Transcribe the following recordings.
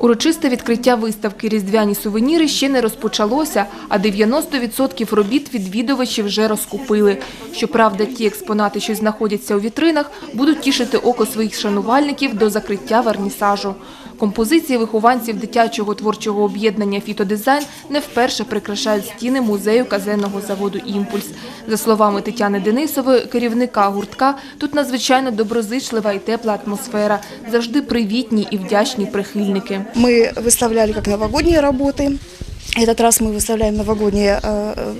Урочисте відкриття виставки «Різдвяні сувеніри» ще не розпочалося, а 90% робіт відвідувачі вже розкупили. Щоправда, ті експонати, що знаходяться у вітринах, будуть тішити око своїх шанувальників до закриття вернісажу. Композиції вихованців дитячого творчого об'єднання «Фітодизайн» не вперше прикрашають стіни музею казенного заводу «Імпульс». За словами Тетяни Денисової, керівника гуртка, тут надзвичайно доброзичлива і тепла атмосфера, завжди привітні і вдячні прихильники. Мы выставляли как новогодние работы. Этот раз мы выставляем новогодние э,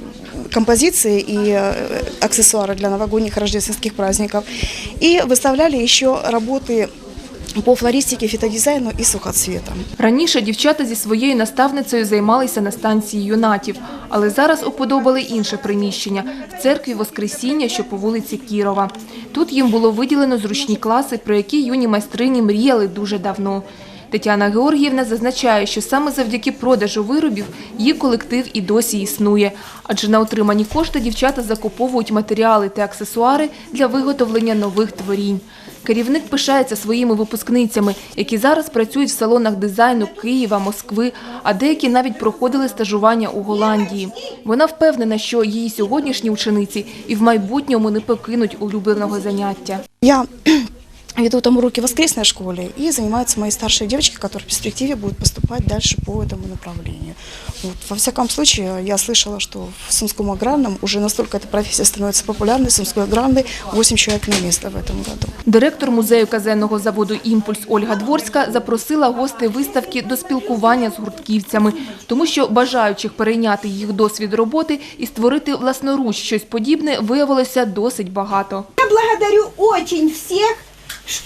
композиции и э, аксессуары для новогодних рождественских праздников. И выставляли еще работы по флористике, фитодизайну и сухоцветам. Раніше дівчата зі своєю наставницею займалися на станції юнатів, але зараз уподобали інше приміщення – в церкві Воскресіння, що по вулиці Кірова. Тут їм було виділено зручні класи, про які юні майстрині мріяли дуже давно. Тетяна Георгіївна зазначає, що саме завдяки продажу виробів її колектив і досі існує, адже на отримані кошти дівчата закуповують матеріали та аксесуари для виготовлення нових творінь. Керівник пишається своїми випускницями, які зараз працюють в салонах дизайну Києва, Москви, а деякі навіть проходили стажування у Голландії. Вона впевнена, що її сьогоднішні учениці і в майбутньому не покинуть улюбленого заняття. Я веду там уроки в воскресной школе и занимаются мои старшие девочки, которые в перспективе будут поступать дальше по этому направлению. Вот. Во всяком случае, я слышала, что в Сумском аграрном уже настолько эта профессия становится популярной, Сумской аграрной 8 человек на место в этом году. Директор музею казенного заводу «Імпульс» Ольга Дворська запросила гостей виставки до спілкування з гуртківцями, тому що бажаючих перейняти їх досвід роботи і створити власноруч щось подібне виявилося досить багато. Я благодарю очень всех, ш-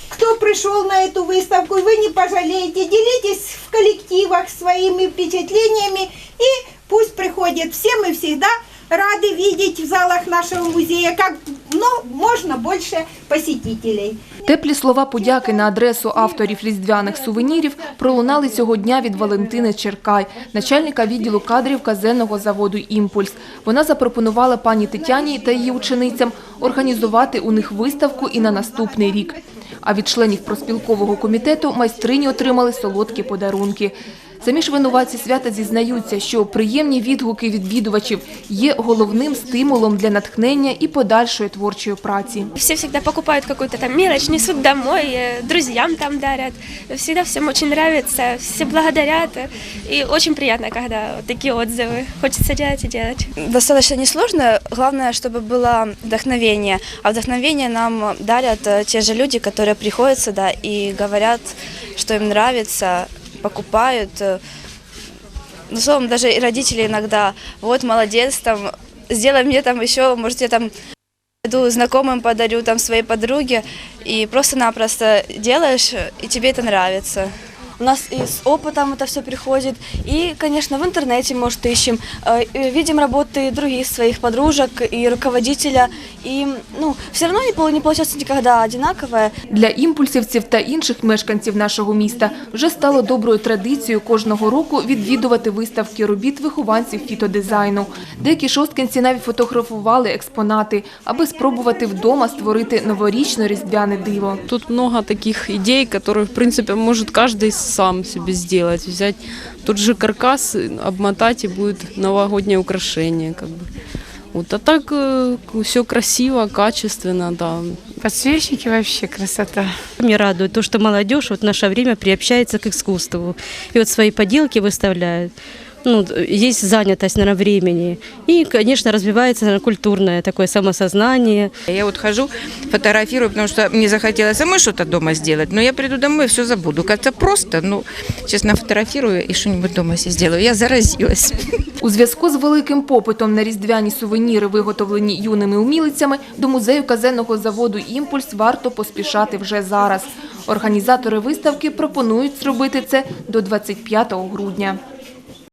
кто пришел на эту выставку. Вы не пожалеете. Делитесь в коллективах своими впечатлениями. И пусть приходят все. Мы всегда рады видеть в залах нашего музея как ну, можно больше посетителей. Теплі слова подяки на адресу авторів різдвяних сувенірів пролунали цього дня від Валентини Черкай, начальника відділу кадрів казенного заводу «Імпульс». Вона запропонувала пані Тетяні та її ученицям організувати у них виставку і на наступний рік. А від членів проспілкового комітету майстрині отримали солодкі подарунки. Самі ж винуватці свята зізнаються, що приємні відгуки відвідувачів є головним стимулом для натхнення і подальшої творчої праці. Все всегда покупают какую-то там мелочь, несут домой, э, друзьям там дарят. Всегда всем очень нравится, все благодарят. И очень приятно, когда вот такие отзывы. Хочется делать и делать. Достаточно несложно, главное, чтобы было вдохновение. А вдохновение нам дарят э, те же люди, которые приходят сюда и говорят, что им нравится, покупают. Э, Ну, словом, даже и родители иногда, вот, молодец, там, сделай мне там еще, может, я там иду знакомым подарю, там, своей подруге, и просто-напросто делаешь, и тебе это нравится. У нас и с опытом это все приходит. И, конечно, в интернете, может, ищем. Э, и Видим работы других своих подружек и руководителя. И, ну, все равно не, пол- не получается никогда одинаковое. Для імпульсівців та інших мешканців нашого міста вже стало доброю традицією кожного року відвідувати виставки робіт вихованців фітодизайну. Деякі шосткинці навіть фотографували експонати, аби спробувати вдома створити новорічно-різдвяне диво. Тут много таких идей, которые, в принципе, может каждый сам себе сделать. Взять тот же каркас, обмотать и будет новогоднее украшение. Как бы. Вот, а так все красиво, качественно, да. Подсвечники вообще красота. Мне радует то, что молодежь вот в наше время приобщается к искусству. И вот свои поделки выставляют. Ну, есть занятость, наверное, времени. И, конечно, развивается наверное, культурное такое самосознание. Я вот хожу, фотографирую, потому что мне захотелось самой что-то дома сделать. Но я приду домой и все забуду. Как-то просто, ну, честно, фотографирую и что-нибудь дома себе сделаю. Я заразилась. У зв'язку з великим попитом на різдвяні сувеніри, виготовлені юними умілицями, до музею казенного заводу «Імпульс» варто поспішати вже зараз. Організатори виставки пропонують зробити це до 25 грудня.